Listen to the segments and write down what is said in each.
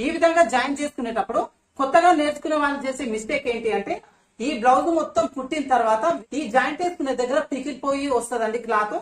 ఈ విధంగా జాయిన్ చేసుకునేటప్పుడు కొత్తగా నేర్చుకునే వాళ్ళు చేసే మిస్టేక్ ఏంటి అంటే ఈ బ్లౌజ్ మొత్తం కుట్టిన తర్వాత ఈ జాయింట్ వేసుకునే దగ్గర పికిలిపోయి వస్తుందండి cloth.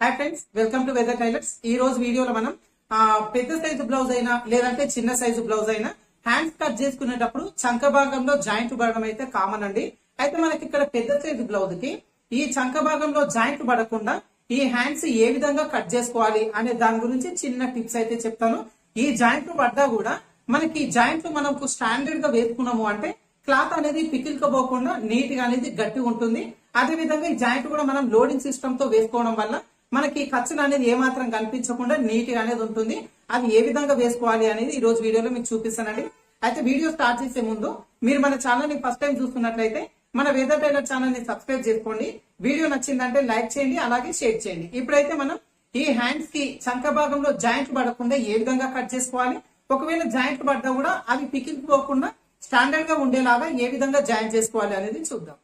Hi friends welcome to weather tailors. ఈ రోజు వీడియోలో మనం ఆ, పెద్ద సైజు బ్లౌజ్ అయినా లేదంటే చిన్న సైజు బ్లౌజ్ అయినా హ్యాండ్స్ కట్ చేసుకునేటప్పుడు చంక భాగంలో జాయింట్ పడడం అయితే కామన్ అండి. అయితే మనకి ఇక్కడ పెద్ద సైజు బ్లౌజ్కి ఈ చంక భాగంలో జాయింట్ పడకుండా ఈ హ్యాండ్స్ ఏ విధంగా కట్ చేసుకోవాలి అనే దాని గురించి చిన్న టిప్స్ అయితే చెప్తాను. ఈ జాయింట్ పడ్డా కూడా మనకి జాయింట్లు మనకు స్టాండర్డ్గా వేసుకున్నాము అంటే క్లాత్ అనేది పికిల్కపోకుండా నీట్గా అనేది గట్టి ఉంటుంది. అదే విధంగా ఈ జాయింట్ కూడా మనం లోడింగ్ సిస్టమ్తో వేసుకోవడం వల్ల మనకి ఖర్చులు అనేది ఏమాత్రం కనిపించకుండా నీట్గా అనేది ఉంటుంది. అది ఏ విధంగా వేసుకోవాలి అనేది ఈ రోజు వీడియోలో మీకు చూపిస్తానండి. అయితే వీడియో స్టార్ట్ చేసే ముందు మీరు మన ఛానల్ని ఫస్ట్ టైం చూస్తున్నట్లయితే మన వేద టైలర్ ఛానల్ని సబ్స్క్రైబ్ చేసుకోండి. వీడియో నచ్చిందంటే లైక్ చేయండి అలాగే షేర్ చేయండి. ఇప్పుడైతే మనం ఈ హ్యాండ్స్కి చంక భాగంలో జాయింట్ పడకుండా ఏ విధంగా కట్ చేసుకోవాలి? ఒకవేళ జాయింట్ పడ్డా కూడా అవి పికిలిపోకుండా స్టాండర్డ్గా ఉండేలాగా ఏ విధంగా జాయిన్ చేసుకోవాలి అనేది చూద్దాం.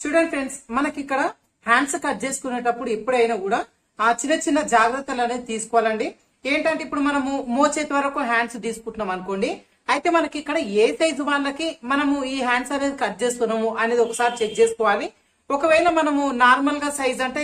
చూడండి ఫ్రెండ్స్ మనకి ఇక్కడ హ్యాండ్స్ కట్ చేసుకునేటప్పుడు ఎప్పుడైనా కూడా ఆ చిన్న చిన్న జాగ్రత్తలు అనేది తీసుకోవాలండి. ఏంటంటే ఇప్పుడు మనము మోచేతి వరకు హ్యాండ్స్ తీసుకుంటున్నాం అనుకోండి. అయితే మనకి ఇక్కడ ఏ సైజు వాళ్ళకి మనము ఈ హ్యాండ్స్ అనేది కట్ చేస్తున్నాము అనేది ఒకసారి చెక్ చేసుకోవాలి. ఒకవేళ మనము నార్మల్గా సైజ్ అంటే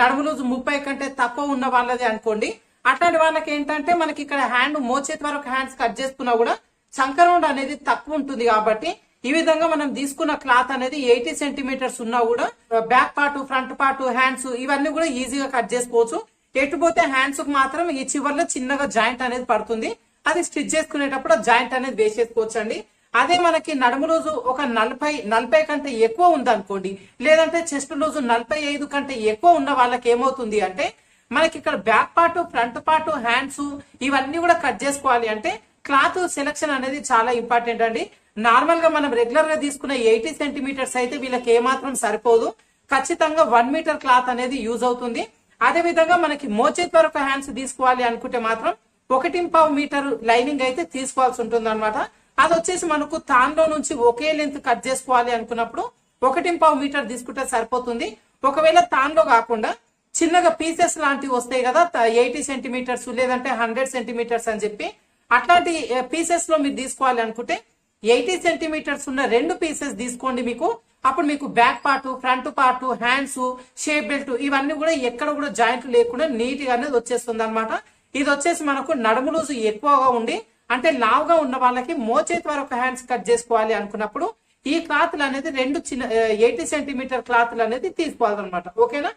నడుము రోజు ముప్పై కంటే తక్కువ ఉన్న వాళ్ళది అనుకోండి అట్లాంటి వాళ్ళకి ఏంటంటే మనకి ఇక్కడ హ్యాండ్ మోచేతి వరకు హ్యాండ్స్ కట్ చేసుకున్నా కూడా సంకరౌండ్ అనేది తక్కువ ఉంటుంది కాబట్టి ఈ విధంగా మనం తీసుకున్న క్లాత్ అనేది ఎయిటీ సెంటీమీటర్స్ ఉన్నా కూడా back part front part hands ఇవన్నీ కూడా ఈజీగా కట్ చేసుకోవచ్చు. ఎటుపోతే హ్యాండ్స్కు మాత్రం ఈ చివర్లో చిన్నగా జాయింట్ అనేది పడుతుంది. అది స్టిచ్ చేసుకునేటప్పుడు జాయింట్ అనేది వేసేసుకోవచ్చు అండి అదే మనకి నడుము రోజు ఒక నలభై నలభై కంటే ఎక్కువ ఉందనుకోండి లేదంటే చెస్ట్ రోజు నలభై ఐదు కంటే ఎక్కువ ఉన్న వాళ్ళకి ఏమవుతుంది అంటే మనకి ఇక్కడ back part front part hands ఇవన్నీ కూడా కట్ చేసుకోవాలి అంటే క్లాత్ సెలక్షన్ అనేది చాలా ఇంపార్టెంట్ అండి. నార్మల్గా మనం రెగ్యులర్గా తీసుకున్న ఎయిటీ సెంటీమీటర్స్ అయితే వీళ్ళకి ఏమాత్రం సరిపోదు. ఖచ్చితంగా వన్ మీటర్ క్లాత్ అనేది యూజ్ అవుతుంది. అదే విధంగా మనకి మోచేతి వరకు హ్యాండ్స్ తీసుకోవాలి అనుకుంటే మాత్రం ఒకటింపావు మీటర్ లైనింగ్ అయితే తీసుకోవాల్సి ఉంటుంది అనమాట అది వచ్చేసి మనకు తాన్లో నుంచి ఒకే లెంత్ కట్ చేసుకోవాలి అనుకున్నప్పుడు ఒకటింపావు మీటర్ తీసుకుంటే సరిపోతుంది. ఒకవేళ తాన్లో కాకుండా చిన్నగా పీసెస్ లాంటివి వస్తాయి కదా ఎయిటీ సెంటీమీటర్స్ లేదంటే హండ్రెడ్ సెంటీమీటర్స్ అని చెప్పి అట్లాంటి పీసెస్లో మీరు తీసుకోవాలి అనుకుంటే ఎయిటీ సెంటీమీటర్స్ ఉన్న రెండు పీసెస్ తీసుకోండి మీకు. అప్పుడు మీకు back part front part hands shape belt ఇవన్నీ కూడా ఎక్కడ కూడా జాయింట్ లేకుండా నీట్గా అనేది వచ్చేస్తుంది అనమాట ఇది వచ్చేసి మనకు నడుము లూజు ఎక్కువగా ఉండి అంటే లావుగా ఉన్న వాళ్ళకి మోచేతి వరకు హ్యాండ్స్ కట్ చేసుకోవాలి అనుకున్నప్పుడు ఈ క్లాత్లు అనేది రెండు చిన్న ఎయిటీ సెంటీమీటర్ క్లాత్లు అనేది తీసుకోవాలన్నమాట. ఓకేనా?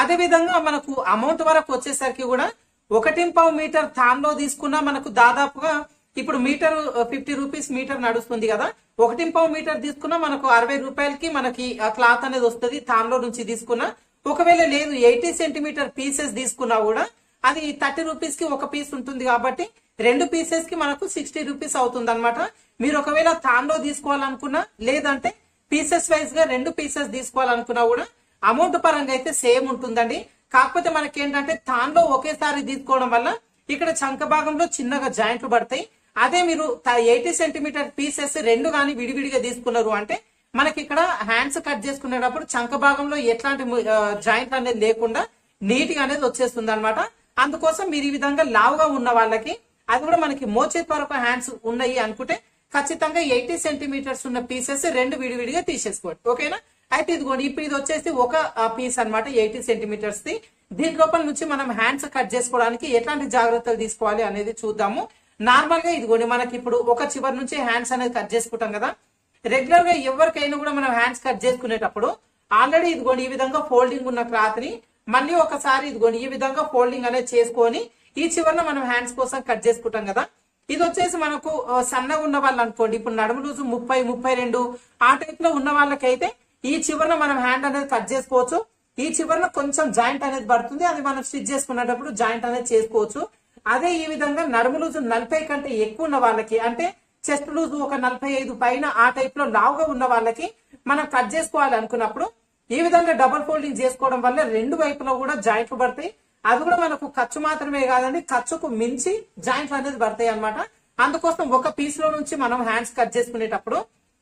అదే విధంగా మనకు అమౌంట్ వరకు వచ్చేసరికి కూడా ఒకటి పావు మీటర్ తాన్లో తీసుకున్నా మనకు దాదాపుగా ఇప్పుడు మీటర్ ఫిఫ్టీ రూపీస్ మీటర్ నడుస్తుంది కదా. ఒకటి పావు మీటర్ తీసుకున్నా మనకు అరవై రూపాయలకి మనకి ఆ క్లాత్ అనేది వస్తుంది తాన్లో నుంచి తీసుకున్నా. ఒకవేళ లేదు ఎయిటీ సెంటీమీటర్ పీసెస్ తీసుకున్నా కూడా అది థర్టీ రూపీస్కి ఒక పీస్ ఉంటుంది కాబట్టి రెండు పీసెస్కి మనకు సిక్స్టీ రూపీస్ అవుతుంది అనమాట మీరు ఒకవేళ తాన్లో తీసుకోవాలనుకున్నా లేదంటే పీసెస్ వైజ్గా రెండు పీసెస్ తీసుకోవాలనుకున్నా కూడా అమౌంట్ పరంగా అయితే సేమ్ ఉంటుందండి. కాకపోతే మనకి ఏంటంటే తాన్లో ఒకేసారి తీసుకోవడం వల్ల ఇక్కడ చంక భాగంలో చిన్నగా జాయింట్లు పడతాయి. అదే మీరు ఎయిటీ సెంటీమీటర్ పీసెస్ రెండు కానీ విడివిడిగా తీసుకున్నారు అంటే మనకి ఇక్కడ హ్యాండ్స్ కట్ చేసుకునేటప్పుడు చంక భాగంలో ఎట్లాంటి జాయింట్ అనేది లేకుండా నీట్గా అనేది వచ్చేస్తుంది అనమాట అందుకోసం మీరు ఈ విధంగా లావుగా ఉన్న వాళ్ళకి అది కూడా మనకి మోచేతి వరకు హ్యాండ్స్ ఉన్నాయి అనుకుంటే ఖచ్చితంగా ఎయిటీ సెంటీమీటర్స్ ఉన్న పీసెస్ రెండు విడివిడిగా తీసేసుకోండి. ఓకేనా? అయితే ఇదిగోండి ఇప్పుడు ఇది వచ్చేసి ఒక పీస్ అన్నమాట ఎయిటీ సెంటీమీటర్స్ ది దీని లోపల నుంచి మనం హ్యాండ్స్ కట్ చేసుకోవడానికి ఎట్లాంటి జాగ్రత్తలు తీసుకోవాలి అనేది చూద్దాము. నార్మల్గా ఇదిగోండి మనకి ఇప్పుడు ఒక చివరి నుంచి హ్యాండ్స్ అనేది కట్ చేసుకుంటాం కదా. రెగ్యులర్గా ఎవరికైనా కూడా మనం హ్యాండ్స్ కట్ చేసుకునేటప్పుడు ఆల్రెడీ ఇదిగోండి ఈ విధంగా ఫోల్డింగ్ ఉన్న క్లాత్ని మళ్ళీ ఒకసారి ఇదిగోండి ఈ విధంగా ఫోల్డింగ్ అనేది చేసుకొని ఈ చివరన మనం హ్యాండ్స్ కోసం కట్ చేసుకుంటాం కదా. ఇది వచ్చేసి మనకు సన్నగా ఉన్న వాళ్ళు అనుకోండి. ఇప్పుడు నడుము రోజు ముప్పై ముప్పై రెండు ఆ టైప్లో ఉన్న వాళ్ళకైతే ఈ చివరన మనం హ్యాండ్ అనేది కట్ చేసుకోవచ్చు. ఈ చివరన కొంచెం జాయింట్ అనేది పడుతుంది. అది మనం స్టిచ్ చేసుకునేటప్పుడు జాయింట్ అనేది చేసుకోవచ్చు. అదే ఈ విధంగా నడుము లూజు నలభై కంటే ఎక్కువ ఉన్న వాళ్ళకి అంటే చెస్ట్ లూజ్ ఒక నలభై ఐదు పైన ఆ టైప్లో లావుగా ఉన్న వాళ్ళకి మనం కట్ చేసుకోవాలి అనుకున్నప్పుడు ఈ విధంగా డబుల్ ఫోల్డింగ్ చేసుకోవడం వల్ల రెండు వైపులో కూడా జాయింట్లు పడతాయి. అది కూడా మనకు ఖర్చు మాత్రమే కాదండి ఖర్చుకు మించి జాయింట్లు అనేది పడతాయి అన్నమాట. అందుకోసం ఒక పీస్లో నుంచి మనం హ్యాండ్స్ కట్ చేసుకునేటప్పుడు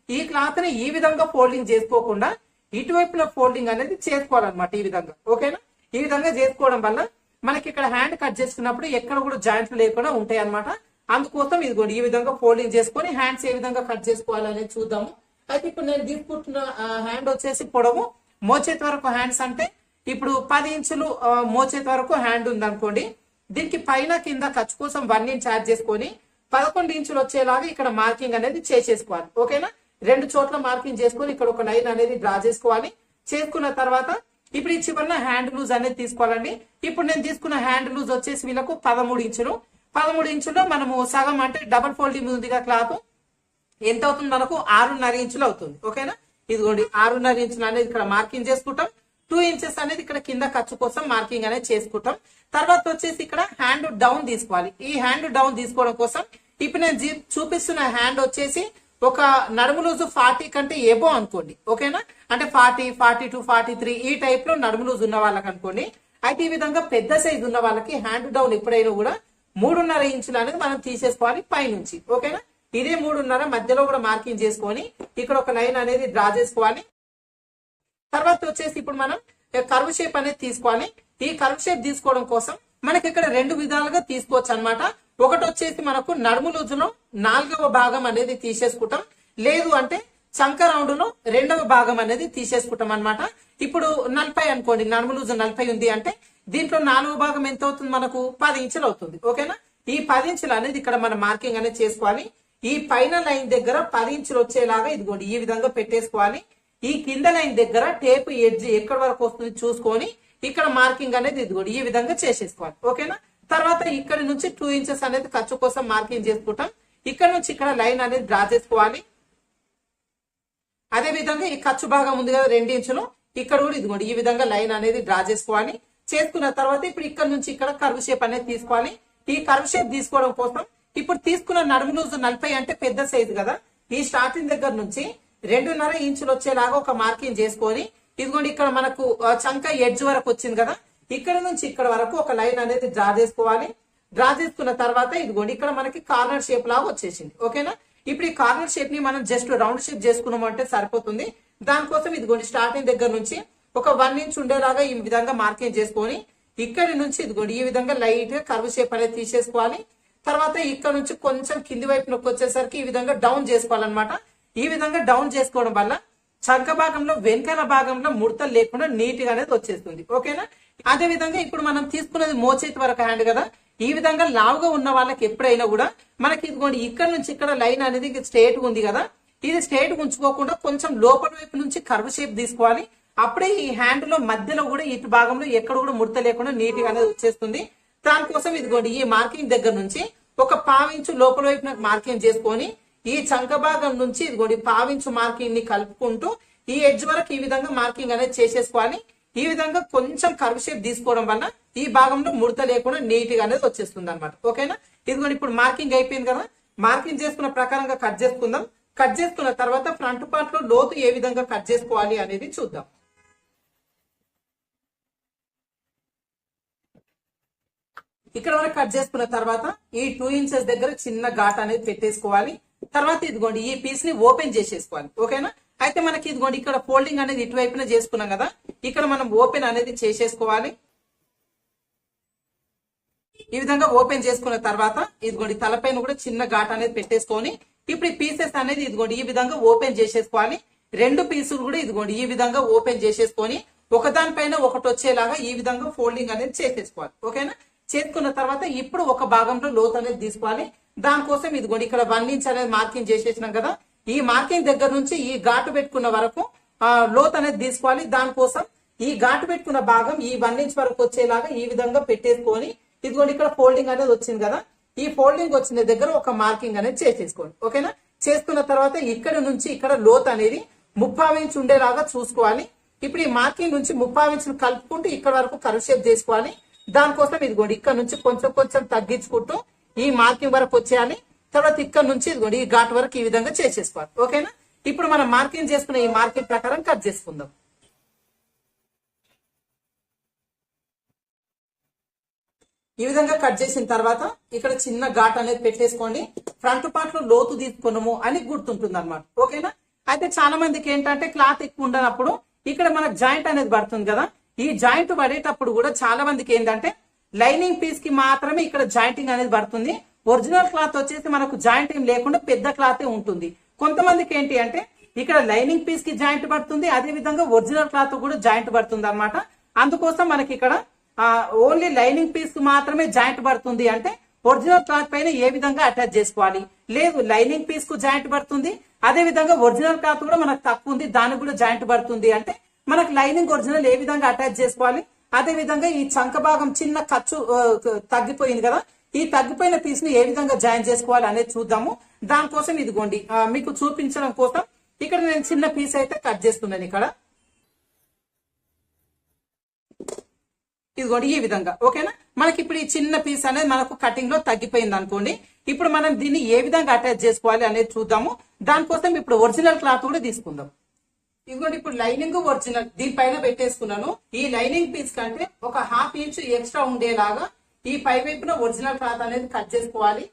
ఈ క్లాత్ని ఈ విధంగా ఫోల్డింగ్ చేసుకోకుండా ఇటువైపుల ఫోల్డింగ్ అనేది చేసుకోవాలన్నమాట ఈ విధంగా. ఓకేనా? ఈ విధంగా చేసుకోవడం వల్ల మనకి ఇక్కడ హ్యాండ్ కట్ చేసుకున్నప్పుడు ఎక్కడ కూడా జాయింట్లు లేకుండా ఉంటాయి అనమాట అందుకోసం ఇది కూడా ఈ విధంగా ఫోల్డింగ్ చేసుకొని హ్యాండ్స్ ఏ విధంగా కట్ చేసుకోవాలనేది చూద్దాము. అయితే ఇప్పుడు నేను తీసుకుంటున్న హ్యాండ్ వచ్చేసి పొడవు మోచేతి వరకు హ్యాండ్స్ అంటే ఇప్పుడు పది ఇంచులు మోచేతి వరకు హ్యాండ్ ఉంది అనుకోండి దీనికి పైన కింద ఖర్చు కోసం వన్ ఇంచ్ యాడ్ చేసుకొని పదకొండు ఇంచులు వచ్చేలాగా ఇక్కడ మార్కింగ్ అనేది చేసేసుకోవాలి. ఓకేనా? రెండు చోట్ల మార్కింగ్ చేసుకొని ఇక్కడ ఒక లైన్ అనేది డ్రా చేసుకోవాలి. చేసుకున్న తర్వాత ఇప్పుడు ఈ చివరిన హ్యాండ్ లూజ్ అనేది తీసుకోవాలండి. ఇప్పుడు నేను తీసుకున్న హ్యాండ్ లూజ్ వచ్చేసి వీళ్ళకు పదమూడు ఇంచులు. పదమూడు ఇంచులో మనము సగం అంటే డబల్ ఫోల్డింగ్ ఉందిగా క్లాత్. ఎంత అవుతుంది మనకు? ఆరున్నర ఇంచులు అవుతుంది. ఓకేనా? ఇదిగోండి ఆరున్నర ఇంచులు అనేది ఇక్కడ మార్కింగ్ చేసుకుంటాం. టూ ఇంచెస్ అనేది ఇక్కడ కింద ఖర్చు కోసం మార్కింగ్ అనేది చేసుకుంటాం. తర్వాత వచ్చేసి ఇక్కడ హ్యాండ్ డౌన్ తీసుకోవాలి. ఈ హ్యాండ్ డౌన్ తీసుకోవడం కోసం ఇప్పుడు నేను చూపిస్తున్న హ్యాండ్ వచ్చేసి ఒక నడుము లూజు ఫార్టీ కంటే ఏబో అనుకోండి. ఓకేనా? అంటే forty forty two forty three ఈ టైప్లో నడుము లూజ్ ఉన్న వాళ్ళకి అనుకోండి. అయితే ఈ విధంగా పెద్ద సైజ్ ఉన్న వాళ్ళకి హ్యాండ్ డౌన్ ఎప్పుడైనా కూడా మూడున్నర ఇంచులు అనేది మనం తీసేసుకోవాలి పైనుంచి. ఓకేనా? ఇదే మూడున్నర మధ్యలో కూడా మార్కింగ్ చేసుకొని ఇక్కడ ఒక లైన్ అనేది డ్రా చేసుకోవాలి. తర్వాత వచ్చేసి ఇప్పుడు మనం కర్వ్ షేప్ అనేది తీసుకోవాలి. ఈ కర్వ్ షేప్ తీసుకోవడం కోసం మనకి ఇక్కడ రెండు విధాలుగా తీసుకోవచ్చు అన్నమాట. ఒకటి వచ్చేసి మనకు నడుము లూజులో నాలుగవ భాగం అనేది తీసేసుకుంటాం. లేదు అంటే చంక రౌండ్లో రెండవ భాగం అనేది తీసేసుకుంటాం అనమాట ఇప్పుడు నలభై అనుకోండి నడుము లూజు నలభై ఉంది అంటే దీంట్లో నాలుగో భాగం ఎంత అవుతుంది మనకు? పది ఇంచులు అవుతుంది. ఓకేనా? ఈ పది ఇంచులు అనేది ఇక్కడ మనం మార్కింగ్ అనేది చేసుకోవాలి. ఈ పైన లైన్ దగ్గర పది ఇంచులు వచ్చేలాగా ఇదిగోండి ఈ విధంగా పెట్టేసుకోవాలి. ఈ కింద లైన్ దగ్గర టేప్ ఎడ్జ్ ఎక్కడి వరకు వస్తుంది చూసుకొని ఇక్కడ మార్కింగ్ అనేది ఇదిగోండి ఈ విధంగా చేసేసుకోవాలి. ఓకేనా? తర్వాత ఇక్కడ నుంచి టూ ఇంచెస్ అనేది ఖర్చు కోసం మార్కింగ్ చేసుకుంటాం. ఇక్కడ నుంచి ఇక్కడ లైన్ అనేది డ్రా చేసుకోవాలి. అదే విధంగా ఈ ఖర్చు భాగం ఉంది కదా రెండు ఇంచులు. ఇక్కడ కూడా ఇదిగోండి ఈ విధంగా లైన్ అనేది డ్రా చేసుకోవాలి. చేసుకున్న తర్వాత ఇప్పుడు ఇక్కడ నుంచి ఇక్కడ కర్వ్ షేప్ అనేది తీసుకోవాలి. ఈ కర్వ్ షేప్ తీసుకోవడం కోసం ఇప్పుడు తీసుకున్న నడుము లూజు నలభై అంటే పెద్ద సైజు కదా. ఈ స్టార్టింగ్ దగ్గర నుంచి రెండున్నర ఇంచులు వచ్చేలాగా ఒక మార్కింగ్ చేసుకొని ఇదిగోండి ఇక్కడ మనకు చంక ఎడ్జ్ వరకు వచ్చింది కదా. ఇక్కడ నుంచి ఇక్కడ వరకు ఒక లైన్ అనేది డ్రా చేసుకోవాలి. డ్రా చేసుకున్న తర్వాత ఇదిగోండి ఇక్కడ మనకి కార్నర్ షేప్ లాగా వచ్చేసింది. ఓకేనా? ఇప్పుడు ఈ కార్నర్ షేప్ని మనం జస్ట్ రౌండ్ షేప్ చేసుకున్నాం అంటే సరిపోతుంది. దానికోసం ఇదిగోండి స్టార్టింగ్ దగ్గర నుంచి ఒక వన్ ఇంచ్ ఉండేలాగా ఈ విధంగా మార్కింగ్ చేసుకొని ఇక్కడి నుంచి ఇదిగోండి ఈ విధంగా లైట్గా కర్వ్ షేప్ అనేది తీసేసుకోవాలి. తర్వాత ఇక్కడ నుంచి కొంచెం కింది వైపునకు వచ్చేసరికి ఈ విధంగా డౌన్ చేసుకోవాలన్నమాట. ఈ విధంగా డౌన్ చేసుకోవడం వల్ల చంక భాగంలో వెనకాల భాగంలో ముడతలు లేకుండా నీట్గా అనేది వచ్చేస్తుంది. ఓకేనా? అదే విధంగా ఇప్పుడు మనం తీసుకున్నది మోచేతి వరకు హ్యాండ్ కదా. ఈ విధంగా లావుగా ఉన్న వాళ్ళకి ఎప్పుడైనా కూడా మనకి ఇదిగోండి ఇక్కడ నుంచి ఇక్కడ లైన్ అనేది స్ట్రేట్ ఉంది కదా. ఇది స్ట్రేట్ ఉంచుకోకుండా కొంచెం లోపల వైపు నుంచి కర్వ్ షేప్ తీసుకోవాలి. అప్పుడే ఈ హ్యాండ్లో మధ్యలో కూడా ఇటు భాగంలో ఎక్కడ కూడా ముడత లేకుండా నీట్గా అనేది వచ్చేస్తుంది. దానికోసం ఇదిగోండి ఈ మార్కింగ్ దగ్గర నుంచి ఒక పావించు లోపల వైపున మార్కింగ్ చేసుకొని ఈ చంక భాగం నుంచి ఇదిగోండి పావించు మార్కింగ్ని కలుపుకుంటూ ఈ ఎడ్జ్ వరకు ఈ విధంగా మార్కింగ్ అనేది చేసేసుకోవాలి. ఈ విధంగా కొంచెం కర్వ్ షేప్ తీసుకోవడం వల్ల ఈ భాగంలో ముడత లేకుండా నీట్గా అనేది వచ్చేస్తుంది అనమాట ఓకేనా? ఇదిగోండి ఇప్పుడు మార్కింగ్ అయిపోయింది కదా? మార్కింగ్ చేసుకున్న ప్రకారంగా కట్ చేసుకుందాం. కట్ చేసుకున్న తర్వాత ఫ్రంట్ పార్ట్లో లోతు ఏ విధంగా కట్ చేసుకోవాలి అనేది చూద్దాం. ఇక్కడ వరకు కట్ చేసుకున్న తర్వాత ఈ టూ ఇంచెస్ దగ్గర చిన్న ఘాట్ అనేది పెట్టేసుకోవాలి. తర్వాత ఇదిగోండి ఈ పీస్ని ఓపెన్ చేసేసుకోవాలి. ఓకేనా? అయితే మనకి ఇదిగోండి ఇక్కడ ఫోల్డింగ్ అనేది ఇటువైపున చేసుకున్నాం కదా. ఇక్కడ మనం ఓపెన్ అనేది చేసేసుకోవాలి. ఈ విధంగా ఓపెన్ చేసుకున్న తర్వాత ఇదిగోండి తలపైన కూడా చిన్న ఘాట్ అనేది పెట్టేసుకొని ఇప్పుడు ఈ పీసెస్ అనేది ఇదిగోండి ఈ విధంగా ఓపెన్ చేసేసుకోవాలి. రెండు పీసులు కూడా ఇదిగోండి ఈ విధంగా ఓపెన్ చేసేసుకొని ఒకదానిపైన ఒకటి వచ్చేలాగా ఈ విధంగా ఫోల్డింగ్ అనేది చేసేసుకోవాలి. ఓకేనా? చేసుకున్న తర్వాత ఇప్పుడు ఒక భాగంలో లోతు అనేది తీసుకోవాలి. దానికోసం ఇదిగోండి ఇక్కడ వన్ ఇంచ్ అనేది మార్కింగ్ చేసేసినాం కదా. ఈ మార్కింగ్ దగ్గర నుంచి ఈ ఘాటు పెట్టుకున్న వరకు లోత్ లోతు అనేది తీసుకోవాలి. దానికోసం ఈ ఘాటు పెట్టుకున్న భాగం ఈ వన్ ఇంచ్ వరకు వచ్చేలాగా ఈ విధంగా పెట్టేసుకొని ఇదిగోండి ఇక్కడ ఫోల్డింగ్ అనేది వచ్చింది కదా. ఈ ఫోల్డింగ్ వచ్చిన దగ్గర ఒక మార్కింగ్ అనేది చేసేసుకోండి. ఓకేనా? చేసుకున్న తర్వాత ఇక్కడ నుంచి ఇక్కడ లోత్ అనేది ముప్పావు ఇంచ్ ఉండేలాగా చూసుకోవాలి. ఇప్పుడు ఈ మార్కింగ్ నుంచి ముప్పావు ఇంచులు కలుపుకుంటూ ఇక్కడ వరకు కర్వ్ షేప్ చేసుకోవాలి. దానికోసం ఇదిగోండి ఇక్కడ నుంచి కొంచెం కొంచెం తగ్గించుకుంటూ ఈ మార్కింగ్ వరకు వచ్చేయాలి. తర్వాత ఇక్కడ నుంచి ఇదిగోండి ఈ ఘాట్ వరకు ఈ విధంగా చేసేసుకోవాలి. ఓకేనా? ఇప్పుడు మనం మార్కింగ్ చేసుకున్న ఈ మార్కింగ్ ప్రకారం కట్ చేసుకుందాం. ఈ విధంగా కట్ చేసిన తర్వాత ఇక్కడ చిన్న ఘాట్ అనేది పెట్టేసుకోండి. ఫ్రంట్ పార్ట్లో లోతు తీసుకున్నాము అని గుర్తుంటుంది అనమాట ఓకేనా? అయితే చాలా మందికి ఏంటంటే క్లాత్ ఎక్కువ ఉండనప్పుడు ఇక్కడ మనకు జాయింట్ అనేది పడుతుంది కదా ఈ జాయింట్ పడేటప్పుడు కూడా చాలా మందికి ఏంటంటే లైనింగ్ పీస్కి మాత్రమే ఇక్కడ జాయింటింగ్ అనేది పడుతుంది. ఒరిజినల్ క్లాత్ వచ్చేసి మనకు జాయింటింగ్ లేకుండా పెద్ద క్లాత్ ఉంటుంది. కొంతమందికి ఏంటి అంటే ఇక్కడ లైనింగ్ పీస్కి జాయింట్ పడుతుంది అదే విధంగా ఒరిజినల్ క్లాత్ కూడా జాయింట్ పడుతుంది అనమాట అందుకోసం మనకి ఇక్కడ ఓన్లీ లైనింగ్ పీస్కి మాత్రమే జాయింట్ పడుతుంది అంటే ఒరిజినల్ క్లాత్ పైన ఏ విధంగా అటాచ్ చేసుకోవాలి? లేదు లైనింగ్ పీస్కు జాయింట్ పడుతుంది అదే విధంగా ఒరిజినల్ క్లాత్ కూడా మనకు తక్కువ ఉంది దానికి కూడా జాయింట్ పడుతుంది అంటే మనకు లైనింగ్ ఒరిజినల్ ఏ విధంగా అటాచ్ చేసుకోవాలి? అదే విధంగా ఈ చంక భాగం చిన్న ఖర్చు తగ్గిపోయింది కదా? ఈ తగ్గిపోయిన పీస్ని ఏ విధంగా జాయిన్ చేసుకోవాలి అనేది చూద్దాము. దానికోసం ఇదిగోండి మీకు చూపించడం కోసం ఇక్కడ నేను చిన్న పీస్ అయితే కట్ చేస్తున్నాను ఇక్కడ. ఇదిగోండి ఈ విధంగా ఓకేనా? మనకి ఇప్పుడు ఈ చిన్న పీస్ అనేది మనకు కటింగ్లో తగ్గిపోయింది అనుకోండి. ఇప్పుడు మనం దీన్ని ఏ విధంగా అటాచ్ చేసుకోవాలి అనేది చూద్దాము. దానికోసం ఇప్పుడు ఒరిజినల్ క్లాత్ కూడా తీసుకుందాం. ఇదిగోండి ఇప్పుడు లైనింగ్ ఒరిజినల్ దీనిపైన పెట్టేసుకున్నాను. ఈ లైనింగ్ పీస్ కంటే ఒక హాఫ్ ఇంచ్ ఎక్స్ట్రా ఉండేలాగా ఈ పై వైపున ఒరిజినల్ క్లాత్ అనేది కట్ చేసుకోవాలి.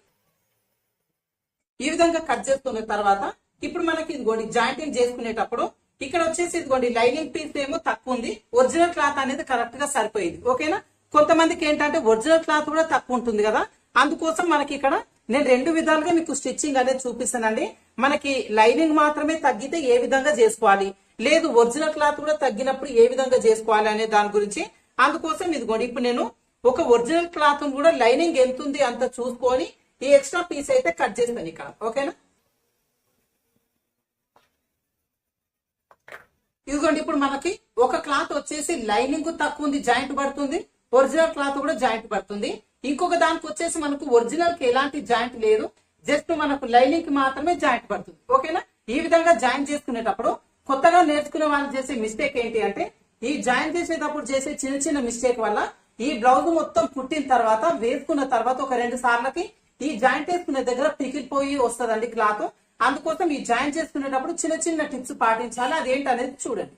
ఈ విధంగా కట్ చేసుకున్న తర్వాత ఇప్పుడు మనకి ఇదిగోండి జాయింటింగ్ చేసుకునేటప్పుడు ఇక్కడ వచ్చేసి ఇదిగోండి లైనింగ్ పీస్ ఏమో తక్కువ ఉంది. ఒరిజినల్ క్లాత్ అనేది కరెక్ట్గా సరిపోయింది. ఓకేనా? కొంతమందికి ఏంటంటే ఒరిజినల్ క్లాత్ కూడా తక్కువ ఉంటుంది కదా. అందుకోసం మనకి ఇక్కడ నేను రెండు విధాలుగా మీకు స్టిచ్చింగ్ అనేది చూపిస్తానండి. మనకి లైనింగ్ మాత్రమే తగ్గితే ఏ విధంగా చేసుకోవాలి? లేదు ఒరిజినల్ క్లాత్ కూడా తగ్గినప్పుడు ఏ విధంగా చేసుకోవాలి అనే దాని గురించి అందుకోసం ఇదిగోండి ఇప్పుడు నేను ఒక ఒరిజినల్ క్లాత్ కూడా లైనింగ్ ఎంత ఉంది అంత చూసుకొని ఈ ఎక్స్ట్రా పీస్ అయితే కట్ చేస్తాను ఇక్కడ ఓకేనా? ఇదిగోండి ఇప్పుడు మనకి ఒక క్లాత్ వచ్చేసి లైనింగ్ తక్కువ ఉంది జాయింట్ పడుతుంది ఒరిజినల్ క్లాత్ కూడా జాయింట్ పడుతుంది. ఇంకొక దానికి వచ్చేసి మనకు ఒరిజినల్కి ఎలాంటి జాయింట్ లేదు జస్ట్ మనకు లైనింగ్కి మాత్రమే జాయింట్ పడుతుంది ఓకేనా? ఈ విధంగా జాయిన్ చేసుకునేటప్పుడు కొత్తగా నేర్చుకునే వాళ్ళు చేసే మిస్టేక్ ఏంటి అంటే ఈ జాయిన్ చేసేటప్పుడు చేసే చిన్న చిన్న మిస్టేక్ వల్ల ఈ బ్లౌజ్ మొత్తం పుట్టిన తర్వాత వేసుకున్న తర్వాత ఒక రెండు సార్లకి ఈ జాయింట్ వేసుకునే దగ్గర పికిలిపోయి వస్తుందండి క్లాత్ అందుకోసం ఈ జాయిన్ చేసుకునేటప్పుడు చిన్న చిన్న టిప్స్ పాటించాలి. అదేంటి అనేది చూడండి.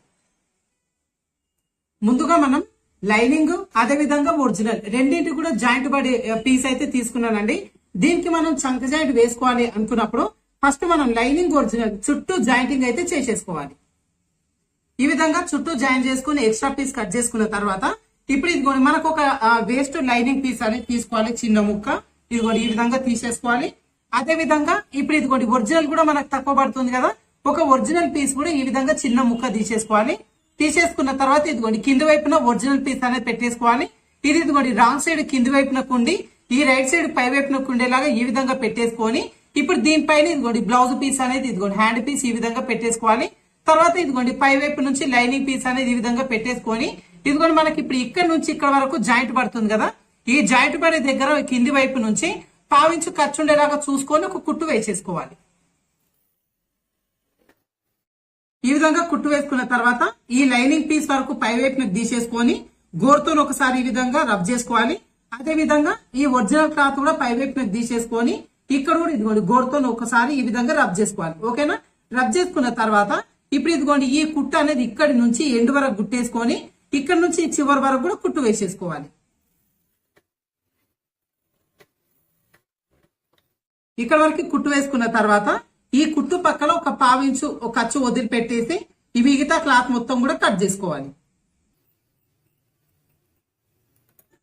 ముందుగా మనం లైనింగ్ అదే విధంగా ఒరిజినల్ రెండింటి కూడా జాయింట్ పడి పీస్ అయితే తీసుకున్నానండి. దీనికి మనం చంక జాయింట్ వేసుకోవాలి అనుకున్నప్పుడు ఫస్ట్ మనం లైనింగ్ ఒరిజినల్ చుట్టూ జాయింటింగ్ అయితే చేసేసుకోవాలి. ఈ విధంగా చుట్టూ జాయిన్ చేసుకుని ఎక్స్ట్రా పీస్ కట్ చేసుకున్న తర్వాత ఇప్పుడు ఇదిగోండి మనకు ఒక వేస్ట్ లైనింగ్ పీస్ అనేది తీసుకోవాలి చిన్న ముక్క. ఇదిగోండి ఈ విధంగా తీసేసుకోవాలి. అదే విధంగా ఇప్పుడు ఇదిగోండి ఒరిజినల్ కూడా మనకు తక్కువ పడుతుంది కదా ఒక ఒరిజినల్ పీస్ కూడా ఈ విధంగా చిన్న ముక్క తీసేసుకోవాలి. తీసేసుకున్న తర్వాత ఇదిగోండి కింది వైపున ఒరిజినల్ పీస్ అనేది పెట్టేసుకోవాలి. ఇది ఇదిగోండి రాంగ్ సైడ్ కింది వైపున కుండి ఈ రైట్ సైడ్ పై వైపున కుండేలాగా ఈ విధంగా పెట్టేసుకొని ఇప్పుడు దీనిపైన ఇదిగోండి బ్లౌజ్ పీస్ అనేది ఇదిగోండి హ్యాండ్ పీస్ ఈ విధంగా పెట్టేసుకోవాలి. తర్వాత ఇదిగోండి పై వైపు నుంచి లైనింగ్ పీస్ అనేది ఈ విధంగా పెట్టేసుకొని ఇదిగోండి మనకి ఇప్పుడు ఇక్కడ నుంచి ఇక్కడ వరకు జాయింట్ పడుతుంది కదా? ఈ జాయింట్ పడే దగ్గర కింది వైపు నుంచి పావించు ఖర్చు ఉండేలాగా చూసుకొని ఒక కుట్టు వేసేసుకోవాలి. ఈ విధంగా కుట్టు వేసుకున్న తర్వాత ఈ లైనింగ్ పీస్ వరకు పై వైపున తీసేసుకొని గోరుతో ఒకసారి ఈ విధంగా రబ్ చేసుకోవాలి. అదే విధంగా ఈ ఒరిజినల్ క్లాత్ కూడా పై వైపున తీసేసుకొని ఇక్కడ కూడా ఇదిగోండి గోరుతో ఒకసారి ఈ విధంగా రబ్ చేసుకోవాలి. ఓకేనా? రబ్ చేసుకున్న తర్వాత ఇప్పుడు ఇదిగోండి ఈ కుట్టు అనేది ఇక్కడి నుంచి ఎండు వరకు గుట్టేసుకొని ఇక్కడ నుంచి చివరి వరకు కూడా కుట్టు వేసేసుకోవాలి. ఇక్కడ వరకు కుట్టు వేసుకున్న తర్వాత ఈ కుట్టు పక్కన ఒక పావించు ఒక ఖర్చు వదిలిపెట్టేసి ఈ మిగతా క్లాత్ మొత్తం కూడా కట్ చేసుకోవాలి.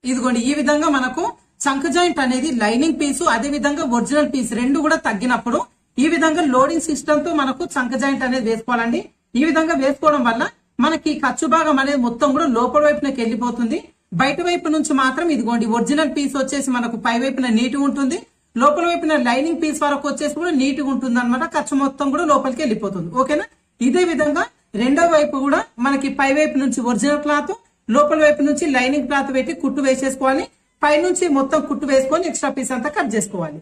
ఇదిగోండి ఈ విధంగా మనకు చంక జాయింట్ అనేది లైనింగ్ పీసు అదే విధంగా ఒరిజినల్ పీస్ రెండు కూడా తగ్గినప్పుడు ఈ విధంగా లోడింగ్ సిస్టమ్తో మనకు చంక జాయింట్ అనేది వేసుకోవాలండి. ఈ విధంగా వేసుకోవడం వల్ల మనకి ఖర్చు భాగం అనేది మొత్తం కూడా లోపల వైపునకి వెళ్ళిపోతుంది. బయట వైపు నుంచి మాత్రం ఇదిగోండి ఒరిజినల్ పీస్ వచ్చేసి మనకు పై వైపున నీట్గా ఉంటుంది. లోపల వైపున లైనింగ్ పీస్ వరకు వచ్చేసి కూడా నీట్గా ఉంటుంది అనమాట ఖర్చు మొత్తం కూడా లోపలికి వెళ్ళిపోతుంది. ఓకేనా? ఇదే విధంగా రెండో వైపు కూడా మనకి పై వైపు నుంచి ఒరిజినల్ క్లాత్ లోపల వైపు నుంచి లైనింగ్ క్లాత్ పెట్టి కుట్టు వేసేసుకోవాలి. పై నుంచి మొత్తం కుట్టు వేసుకొని ఎక్స్ట్రా పీస్ అంతా కట్ చేసుకోవాలి.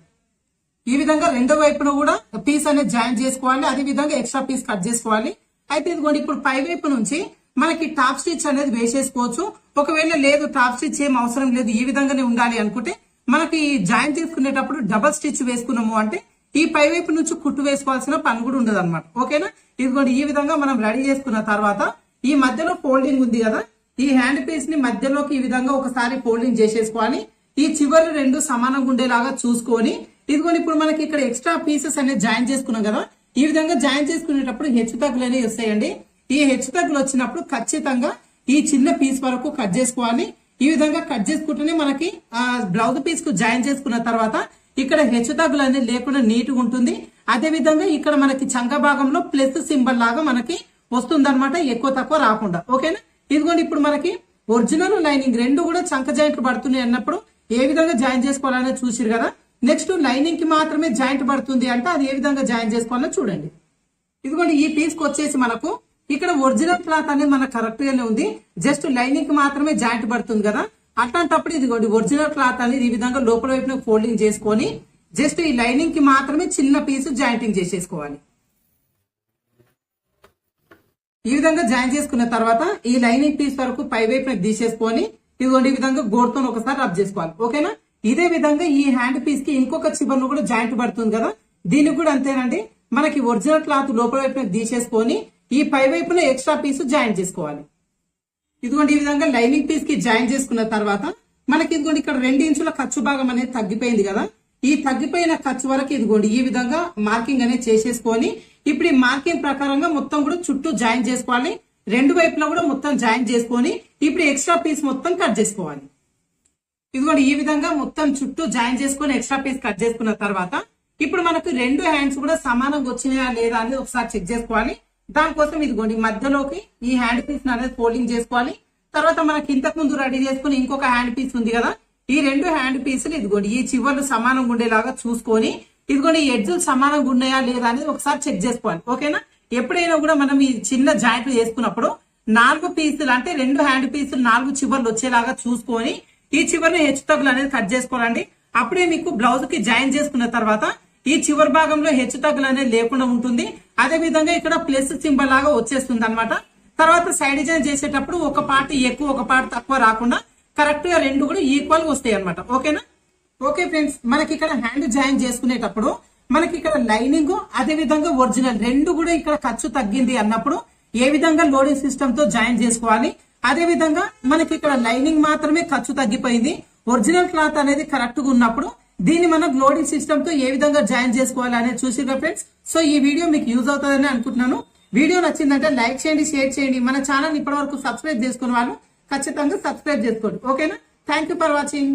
ఈ విధంగా రెండో వైపున కూడా పీస్ అనేది జాయిన్ చేసుకోవాలి. అదే విధంగా ఎక్స్ట్రా పీస్ కట్ చేసుకోవాలి. అయితే ఇదిగోండి ఇప్పుడు పై వైపు నుంచి మనకి టాప్ స్టిచ్ అనేది వేసేసుకోవచ్చు. ఒకవేళ లేదు టాప్ స్టిచ్ ఏం అవసరం లేదు ఈ విధంగానే ఉండాలి అనుకుంటే మనకి జాయిన్ చేసుకునేటప్పుడు డబల్ స్టిచ్ వేసుకున్నాము అంటే ఈ పై వైపు నుంచి కుట్టు వేసుకోవాల్సిన పని కూడా ఉండదు అనమాట ఓకేనా? ఇదిగోండి ఈ విధంగా మనం రెడీ చేసుకున్న తర్వాత ఈ మధ్యలో ఫోల్డింగ్ ఉంది కదా ఈ హ్యాండ్ పీస్ని మధ్యలోకి ఈ విధంగా ఒకసారి ఫోల్డింగ్ చేసేసుకోని ఈ చివరి రెండు సమానంగా ఉండేలాగా చూసుకొని ఇదిగోని ఇప్పుడు మనకి ఇక్కడ ఎక్స్ట్రా పీసెస్ అనేది జాయిన్ చేసుకున్నాం కదా. ఈ విధంగా జాయిన్ చేసుకునేటప్పుడు హెచ్చు తగ్గులు అనేవి వస్తాయండి. ఈ హెచ్చు తగ్గులు వచ్చినప్పుడు ఖచ్చితంగా ఈ చిన్న పీస్ వరకు కట్ చేసుకోవాలి. ఈ విధంగా కట్ చేసుకుంటేనే మనకి ఆ బ్లౌజ్ పీస్కు జాయిన్ చేసుకున్న తర్వాత ఇక్కడ హెచ్చు తగ్గులు అనేది లేకుండా నీట్గా ఉంటుంది. అదే విధంగా ఇక్కడ మనకి చంక భాగంలో ప్లస్ సింబల్ లాగా మనకి వస్తుందన్నమాట ఎక్కువ తక్కువ రాకుండా. ఓకేనా? ఇదిగోండి ఇప్పుడు మనకి ఒరిజినల్ లైనింగ్ రెండు కూడా చంక జాయింట్లు పడుతున్నాయి అన్నప్పుడు ఏ విధంగా జాయిన్ చేసుకోవాలనే చూసిరు కదా? నెక్స్ట్ లైనింగ్కి మాత్రమే జాయింట్ పడుతుంది అంటే అది ఏ విధంగా జాయిన్ చేసుకోవాలో చూడండి. ఇదిగోండి ఈ పీస్కి వచ్చేసి మనకు ఇక్కడ ఒరిజినల్ క్లాత్ అనేది మనకు కరెక్ట్ గానే ఉంది. జస్ట్ లైనింగ్కి మాత్రమే జాయింట్ పడుతుంది కదా? అట్లాంటప్పుడు ఇదిగోండి ఒరిజినల్ క్లాత్ అనేది ఈ విధంగా లోపల వైపున ఫోల్డింగ్ చేసుకొని జస్ట్ ఈ లైనింగ్కి మాత్రమే చిన్న పీస్ జాయింటింగ్ చేసేసుకోవాలి. ఈ విధంగా జాయిన్ చేసుకున్న తర్వాత ఈ లైనింగ్ పీస్ వరకు పై వైపున తీసేసుకొని ఇదిగోండి ఈ విధంగా గోడుతో ఒకసారి రబ్ చేసుకోవాలి. ఓకేనా? ఇదే విధంగా ఈ హ్యాండ్ పీస్కి ఇంకొక చివరిను కూడా జాయింట్ పడుతుంది కదా? దీనికి కూడా అంతేనండి. మనకి ఒరిజినల్ క్లాత్ లోపల వైపున తీసేసుకొని ఈ పై వైపున ఎక్స్ట్రా పీస్ జాయిన్ చేసుకోవాలి. ఇదిగోండి ఈ విధంగా లైనింగ్ పీస్కి జాయిన్ చేసుకున్న తర్వాత మనకి ఇదిగోండి ఇక్కడ రెండు ఇంచుల ఖర్చు భాగం అనేది తగ్గిపోయింది కదా? ఈ తగ్గిపోయిన ఖర్చు వరకు ఇదిగోండి ఈ విధంగా మార్కింగ్ అనేది చేసేసుకొని ఇప్పుడు ఈ మార్కింగ్ ప్రకారంగా మొత్తం కూడా చుట్టూ జాయిన్ చేసుకోవాలి. రెండు వైపులా కూడా మొత్తం జాయిన్ చేసుకొని ఇప్పుడు ఎక్స్ట్రా పీస్ మొత్తం కట్ చేసుకోవాలి. ఇదిగోండి ఈ విధంగా మొత్తం చుట్టూ జాయిన్ చేసుకొని ఎక్స్ట్రా పీస్ కట్ చేసుకున్న తర్వాత ఇప్పుడు మనకు రెండు హ్యాండ్స్ కూడా సమానంగా వచ్చినాయా లేదా అనేది ఒకసారి చెక్ చేసుకోవాలి. దానికోసం ఇదిగోండి మధ్యలోకి ఈ హ్యాండ్ పీస్ అనేది ఫోల్డింగ్ చేసుకోవాలి. తర్వాత మనకి ఇంతకు ముందు రెడీ చేసుకుని ఇంకొక హ్యాండ్ పీస్ ఉంది కదా ఈ రెండు హ్యాండ్ పీసులు ఇదిగోండి ఈ చివర్లు సమానంగా ఉండేలాగా చూసుకొని ఇదిగోండి ఈ ఎడ్జులు సమానంగా ఉన్నాయా లేదా అనేది ఒకసారి చెక్ చేసుకోవాలి. ఓకేనా? ఎప్పుడైనా కూడా మనం ఈ చిన్న జాయింట్లు చేసుకున్నప్పుడు నాలుగు పీసులు అంటే రెండు హ్యాండ్ పీసులు నాలుగు చివర్లు వచ్చేలాగా చూసుకొని ఈ చివరిని హెచ్చు తగ్గులు అనేది కట్ చేసుకోవాలండి. అప్పుడే మీకు బ్లౌజ్కి జాయిన్ చేసుకున్న తర్వాత ఈ చివరి భాగంలో హెచ్చు తగ్గులు అనేది లేకుండా ఉంటుంది. అదే విధంగా ఇక్కడ ప్లస్ సింబల్ లాగా వచ్చేస్తుంది అనమాట తర్వాత సైడ్ డిజైన్ చేసేటప్పుడు ఒక పార్ట్ ఎక్కువ ఒక పార్ట్ తక్కువ రాకుండా కరెక్ట్గా రెండు కూడా ఈక్వల్గా వస్తాయి అనమాట ఓకేనా? ఓకే ఫ్రెండ్స్ మనకి ఇక్కడ హ్యాండ్ జాయిన్ చేసుకునేటప్పుడు మనకి ఇక్కడ లైనింగ్ అదే విధంగా ఒరిజినల్ రెండు కూడా ఇక్కడ ఖర్చు తగ్గింది అన్నప్పుడు ఏ విధంగా లోడింగ్ సిస్టమ్తో జాయిన్ చేసుకోవాలి? అదే విధంగా మనకి ఇక్కడ లైనింగ్ మాత్రమే ఖర్చు తగ్గిపోయింది. ఒరిజినల్ క్లాత్ అనేది కరెక్ట్గా ఉన్నప్పుడు దీన్ని మనం లోడింగ్ సిస్టమ్తో ఏ విధంగా జాయిన్ చేసుకోవాలి అనేది చూసిగా ఫ్రెండ్స్? సో ఈ వీడియో మీకు యూజ్ అవుతుందని అనుకుంటున్నాను. వీడియో నచ్చిందంటే లైక్ చేయండి షేర్ చేయండి. మన ఛానల్ ఇప్పటి వరకు సబ్స్క్రైబ్ చేసుకున్న వాళ్ళు ఖచ్చితంగా సబ్స్క్రైబ్ చేసుకోండి. ఓకేనా థ్యాంక్ యూ ఫర్ వాచింగ్